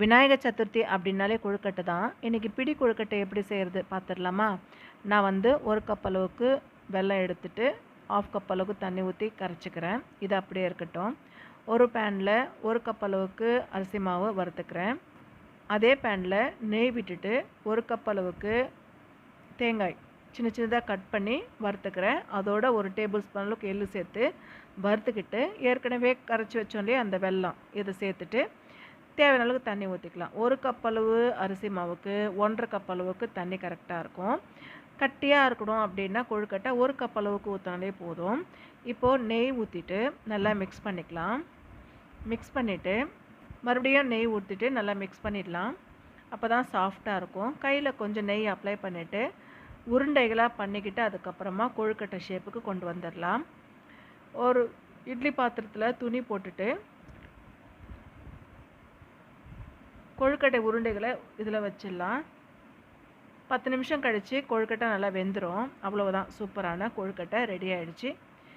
விநாயகர் சதுர்த்தி அப்படின்னாலே கொழுக்கட்டை தான். இன்றைக்கி பிடி கொழுக்கட்டை எப்படி செய்கிறது பார்த்துடலாமா நான் வந்து ஒரு கப் அளவுக்கு வெல்லம் எடுத்துட்டு ஆஃப் கப் அளவுக்கு தண்ணி ஊற்றி கரைச்சிக்கிறேன். இது அப்படியே இருக்கட்டும். ஒரு பேனில் ஒரு கப் அளவுக்கு அரிசி மாவு வறுத்துக்கிறேன். அதே பேனில் நெய் விட்டுட்டு ஒரு கப் அளவுக்கு தேங்காய் சின்ன சின்னதாக கட் பண்ணி வறுத்துக்கிறேன். அதோட ஒரு டேபிள் ஸ்பூன் அளவுக்கு எள்ளு சேர்த்து வறுத்துக்கிட்டு ஏற்கனவே கரைச்சி வச்சோம் இல்லையா அந்த வெல்லம் இதை சேர்த்துட்டு தேவையான அளவுக்கு தண்ணி ஊற்றிக்கலாம் ஒரு கப் அளவு அரிசி மாவுக்கு ஒன்றரை கப் அளவுக்கு தண்ணி கரெக்டாக இருக்கும். கட்டியாக இருக்கணும் அப்படின்னா கொழுக்கட்டை ஒரு கப் அளவுக்கு ஊற்றினாலே போதும். இப்போது நெய் ஊற்றிட்டு நல்லா மிக்ஸ் பண்ணிக்கலாம். மிக்ஸ் பண்ணிவிட்டு மறுபடியும் நெய் ஊற்றிட்டு நல்லா மிக்ஸ் பண்ணிடலாம். அப்போ தான் சாஃப்டாக இருக்கும். கையில் கொஞ்சம் நெய் அப்ளை பண்ணிவிட்டு உருண்டைகளாக பண்ணிக்கிட்டு அதுக்கப்புறமா கொழுக்கட்டை ஷேப்புக்கு கொண்டு வந்துடலாம். ஒரு இட்லி பாத்திரத்தில் துணி போட்டுட்டு கொழுக்கட்டை உருண்டைகளை இதில் வச்சிடலாம். பத்து நிமிஷம் கழித்து கொழுக்கட்டை நல்லா வெந்துடும் அவ்வளவுதான். சூப்பரான கொழுக்கட்டை ரெடி ஆகிடுச்சு